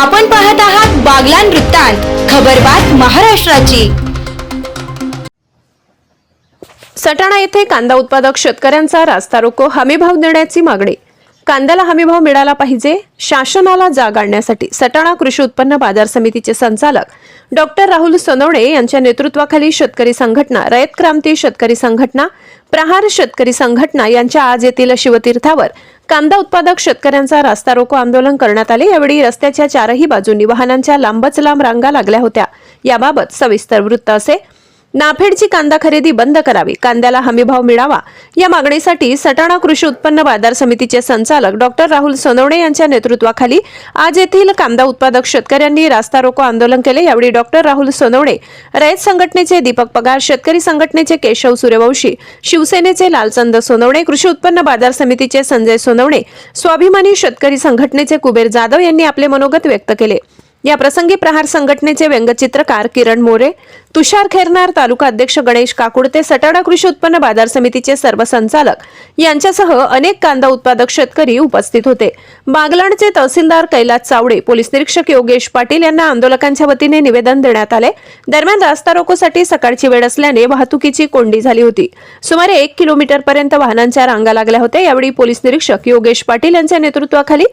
आपण पाहत आहात बागलान वृत्तांत खबरबात महाराष्ट्राची. सटाणा येथे कांदा उत्पादक शेतकऱ्यांचा रास्ता रोको हमीभाव देण्याची मागणी कांद्याला हमीभाव मिळाला पाहिजे शासनाला जाग आणण्यासाठी सटाणा कृषी उत्पन्न बाजार समितीचे संचालक डॉक्टर राहुल सोनवणे यांच्या नेतृत्वाखाली शेतकरी संघटना रयत क्रांती शेतकरी संघटना प्रहार शेतकरी संघटना यांच्या आज येथील शिवतीर्थावर कांदा उत्पादक शेतकऱ्यांचा रास्ता रोको आंदोलन करण्यात आले. यावेळी रस्त्याच्या चारही बाजूंनी वाहनांच्या लांबच लांब रांगा लागल्या होत्या. याबाबत सविस्तर वृत्त असे नाफेडची कांदा खरेदी बंद करावी. कांद्याला हमीभाव मिळावा. या मागणीसाठी सटाणा कृषी उत्पन्न बाजार समितीचे संचालक डॉक्टर राहुल सोनवणे यांच्या नेतृत्वाखाली आज येथील कांदा उत्पादक शेतकऱ्यांनी रास्ता रोको आंदोलन केले. यावेळी डॉक्टर राहुल सोनवणे रयत संघटनेचे दीपक पगार शेतकरी संघटनेचे केशव सूर्यवंशी शिवसेनेचे लालचंद सोनवणे कृषी उत्पन्न बाजार समितीचे संजय सोनवणे स्वाभिमानी शेतकरी संघटनेचे कुबेर जाधव यांनी आपले मनोगत व्यक्त केले. या प्रसंगी प्रहार संघटनेचे व्यंगचित्रकार किरण मोरे तुषार खेरनार तालुका अध्यक्ष गणेश काकुडते सटाणा कृषी उत्पन्न बाजार समितीचे सर्व संचालक यांच्यासह अनेक कांदा उत्पादक शेतकरी उपस्थित होते. बागलाणचे तहसीलदार कैलास चावडे पोलीस निरीक्षक योगेश पाटील यांना आंदोलकांच्या वतीने निवेदन देण्यात आले. दरम्यान रास्ता रोकोसाठी सकाळची वेळ असल्याने वाहतुकीची कोंडी झाली होती. सुमारे एक किलोमीटर पर्यंत वाहनांच्या रांगा लागल्या होत्या. यावेळी पोलीस निरीक्षक योगेश पाटील यांच्या नेतृत्वाखाली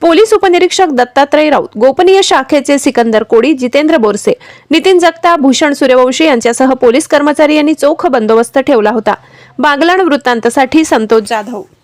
पोलीस उपनिरीक्षक दत्तात्रय राऊत गोपनीय शाखेचे सिकंदर कोडी जितेंद्र बोरसे नितीन जगता भूषण सूर्यवंशी यांच्यासह पोलीस कर्मचारी यांनी चोख बंदोबस्त ठेवला होता. बागलाण वृत्तांतसाठी संतोष जाधव.